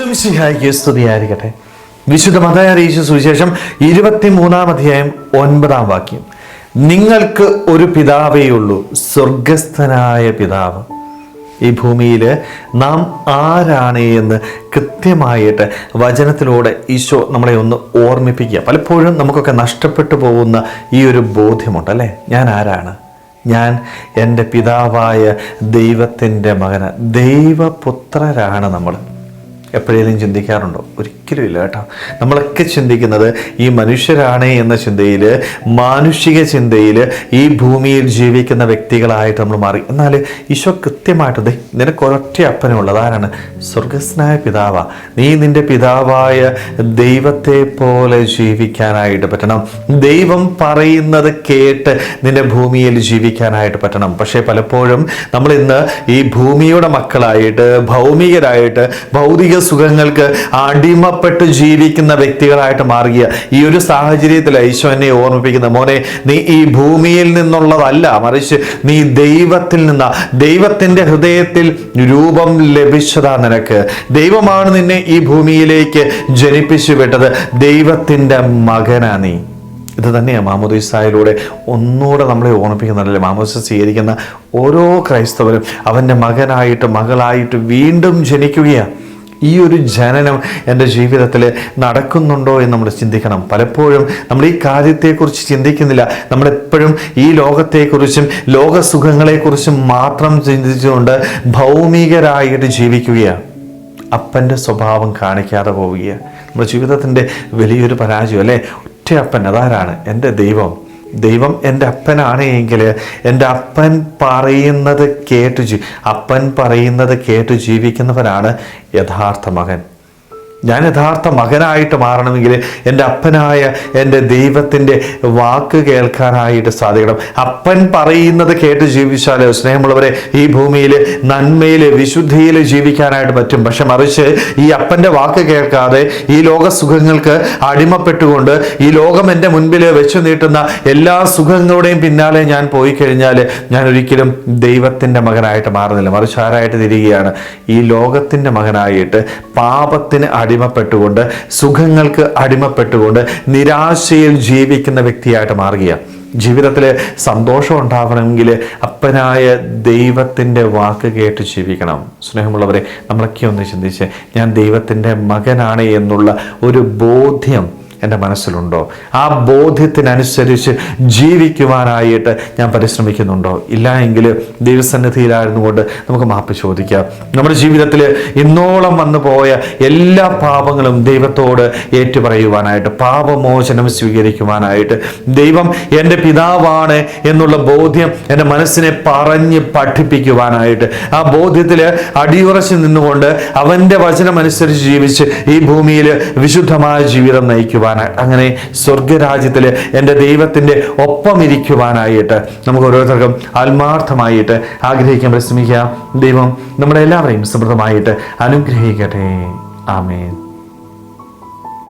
ഈശ്വമിശിഹായിക്ക് സ്തുതിയായിരിക്കട്ടെ. വിശുദ്ധ മതയറിയിച്ച സുവിശേഷം ഇരുപത്തിമൂന്നാം അധ്യായം ഒൻപതാം വാക്യം. നിങ്ങൾക്ക് ഒരു പിതാവേ ഉള്ളൂ സ്വർഗസ്ഥനായ പിതാവ്. ഈ ഭൂമിയിൽ നാം ആരാണ് എന്ന് കൃത്യമായിട്ട് വചനത്തിലൂടെ ഈശോ നമ്മളെ ഒന്ന് ഓർമ്മിപ്പിക്കുക. പലപ്പോഴും നമുക്കൊക്കെ നഷ്ടപ്പെട്ടു പോകുന്ന ഈ ഒരു ബോധ്യമുണ്ട് അല്ലേ? ഞാൻ ആരാണ്? ഞാൻ എന്റെ പിതാവായ ദൈവത്തിന്റെ മകന് ദൈവപുത്രരാണ് നമ്മൾ. എപ്പോഴേലും ചിന്തിക്കാറുണ്ടോ? ഒരിക്കലും ഇല്ല കേട്ടോ. നമ്മളൊക്കെ ചിന്തിക്കുന്നത് ഈ മനുഷ്യരാണ് എന്ന ചിന്തയിൽ മാനുഷിക ചിന്തയിൽ ഈ ഭൂമിയിൽ ജീവിക്കുന്ന വ്യക്തികളായിട്ട് നമ്മൾ മാറി. എന്നാൽ ഈശോ കൃത്യമായിട്ട് നിനക്ക് ഒരൊറ്റ അപ്പനുള്ളത് ആരാണ്? സ്വർഗസ്നായ പിതാവ. നീ നിന്റെ പിതാവായ ദൈവത്തെ പോലെ ജീവിക്കാനായിട്ട് പറ്റണം. ദൈവം പറയുന്നത് കേട്ട് നിന്റെ ഭൂമിയിൽ ജീവിക്കാനായിട്ട് പറ്റണം. പക്ഷേ പലപ്പോഴും നമ്മൾ ഇന്ന് ഈ ഭൂമിയുടെ മക്കളായിട്ട് ഭൗമികരായിട്ട് ഭൗതിക സുഖങ്ങൾക്ക് അടിമപ്പെട്ട് ജീവിക്കുന്ന വ്യക്തികളായിട്ട് മാറിയ ഈ ഒരു സാഹചര്യത്തിൽ ഈശോ എന്നെ ഓർമ്മിപ്പിക്കുന്ന മോനെ നീ ഈ ഭൂമിയിൽ നിന്നുള്ളതല്ല മറിച്ച് നീ ദൈവത്തിൽ നിന്ന. ദൈവത്തിന്റെ ഹൃദയത്തിൽ രൂപം ലഭിച്ചതാ നിനക്ക്. ദൈവമാണ് നിന്നെ ഈ ഭൂമിയിലേക്ക് ജനിപ്പിച്ചു വിട്ടത്. ദൈവത്തിന്റെ മകനാ നീ. ഇത് തന്നെയാണ് മാമോദീസായിലൂടെ ഒന്നുകൂടെ നമ്മളെ ഓർമ്മിപ്പിക്കുന്നതല്ലേ? മാമോദിസ സ്വീകരിക്കുന്ന ഓരോ ക്രൈസ്തവരും അവന്റെ മകനായിട്ട് മകളായിട്ട് വീണ്ടും ജനിക്കുകയാണ് ഈ ഒരു ജനനം എന്റെ ജീവിതത്തിൽ നടക്കുന്നുണ്ടോ എന്ന് നമ്മൾ ചിന്തിക്കണം. പലപ്പോഴും നമ്മൾ ഈ കാര്യത്തെക്കുറിച്ച് ചിന്തിക്കുന്നില്ല. നമ്മളെപ്പോഴും ഈ ലോകത്തെക്കുറിച്ചും ലോകസുഖങ്ങളെക്കുറിച്ചും മാത്രം ചിന്തിച്ചുകൊണ്ട് ഭൗമികരായിട്ട് ജീവിക്കുകയാണ്. അപ്പന്റെ സ്വഭാവം കാണിക്കാതെ പോവുകയാണ്. നമ്മുടെ ജീവിതത്തിന്റെ വലിയൊരു പരാജയം അല്ലേ? ഒറ്റയപ്പൻ അതാരാണ്? എന്റെ ദൈവം. ദൈവം എന്റെ അപ്പനാണ് എങ്കിൽ എന്റെ അപ്പൻ പറയുന്നത് കേട്ടു ജീ അപ്പൻ പറയുന്നത് കേട്ടു ജീവിക്കുന്നവനാണ് യഥാർത്ഥ മകൻ. ഞാൻ യഥാർത്ഥ മകനായിട്ട് മാറണമെങ്കിൽ എന്റെ അപ്പനായ എന്റെ ദൈവത്തിന്റെ വാക്ക് കേൾക്കാനായിട്ട് സാധിക്കണം. അപ്പൻ പറയുന്നത് കേട്ട് ജീവിച്ചാൽ സ്നേഹമുള്ളവരെ ഈ ഭൂമിയിൽ നന്മയിൽ വിശുദ്ധിയിൽ ജീവിക്കാനായിട്ട് പറ്റും. പക്ഷെ മറിച്ച് ഈ അപ്പന്റെ വാക്ക് കേൾക്കാതെ ഈ ലോക സുഖങ്ങൾക്ക് അടിമപ്പെട്ടുകൊണ്ട് ഈ ലോകം എന്റെ മുൻപിൽ വെച്ചു നീട്ടുന്ന എല്ലാ സുഖങ്ങളുടെയും പിന്നാലെ ഞാൻ പോയി കഴിഞ്ഞാൽ ഞാൻ ഒരിക്കലും ദൈവത്തിന്റെ മകനായിട്ട് മാറുന്നില്ല. മറിച്ച് ആരായിട്ട് തിരികുകയാണ് ഈ ലോകത്തിന്റെ മകനായിട്ട് പാപത്തിന് അടിമപ്പെട്ടുകൊണ്ട് സുഖങ്ങൾക്ക് അടിമപ്പെട്ടുകൊണ്ട് നിരാശയിൽ ജീവിക്കുന്ന വ്യക്തിയായിട്ട് മാറുകയാണ് ജീവിതത്തിൽ സന്തോഷം ഉണ്ടാവണമെങ്കിൽ അപ്പനായ ദൈവത്തിന്റെ വാക്ക് കേട്ട് ജീവിക്കണം. സ്നേഹമുള്ളവരെ നമ്മളൊക്കെ ഒന്ന് ചിന്തിച്ച് ഞാൻ ദൈവത്തിന്റെ മകനാണ് എന്നുള്ള ഒരു ബോധ്യം എന്റെ മനസ്സിലുണ്ടോ? ആ ബോധ്യത്തിനനുസരിച്ച് ജീവിക്കുവാനായിട്ട് ഞാൻ പരിശ്രമിക്കുന്നുണ്ടോ? ഇല്ല എങ്കിൽ ദൈവസന്നിധിയിലായിരുന്നു കൊണ്ട് നമുക്ക് മാപ്പ് ചോദിക്കാം. നമ്മുടെ ജീവിതത്തിൽ ഇന്നോളം വന്നു പോയ എല്ലാ പാപങ്ങളും ദൈവത്തോട് ഏറ്റുപറയുവാനായിട്ട് പാപമോചനം സ്വീകരിക്കുവാനായിട്ട് ദൈവം എന്റെ പിതാവാണ് എന്നുള്ള ബോധ്യം എന്റെ മനസ്സിനെ പറഞ്ഞ് പഠിപ്പിക്കുവാനായിട്ട് ആ ബോധ്യത്തിൽ അടിയുറച്ച് നിന്നുകൊണ്ട് അവന്റെ വചനമനുസരിച്ച് ജീവിച്ച് ഈ ഭൂമിയിൽ വിശുദ്ധമായ ജീവിതം നയിക്കുവാനായി അങ്ങനെ സ്വർഗരാജ്യത്തിൽ എന്റെ ദൈവത്തിന്റെ ഒപ്പം ഇരിക്കുവാനായിട്ട് നമുക്ക് ഓരോരുത്തർക്കും ആത്മാർത്ഥമായിട്ട് ആഗ്രഹിക്കാൻ പരിശ്രമിക്കാം ദൈവം നമ്മളെല്ലാവരെയും സമൃദ്ധമായിട്ട് അനുഗ്രഹിക്കട്ടെ. ആമേൻ.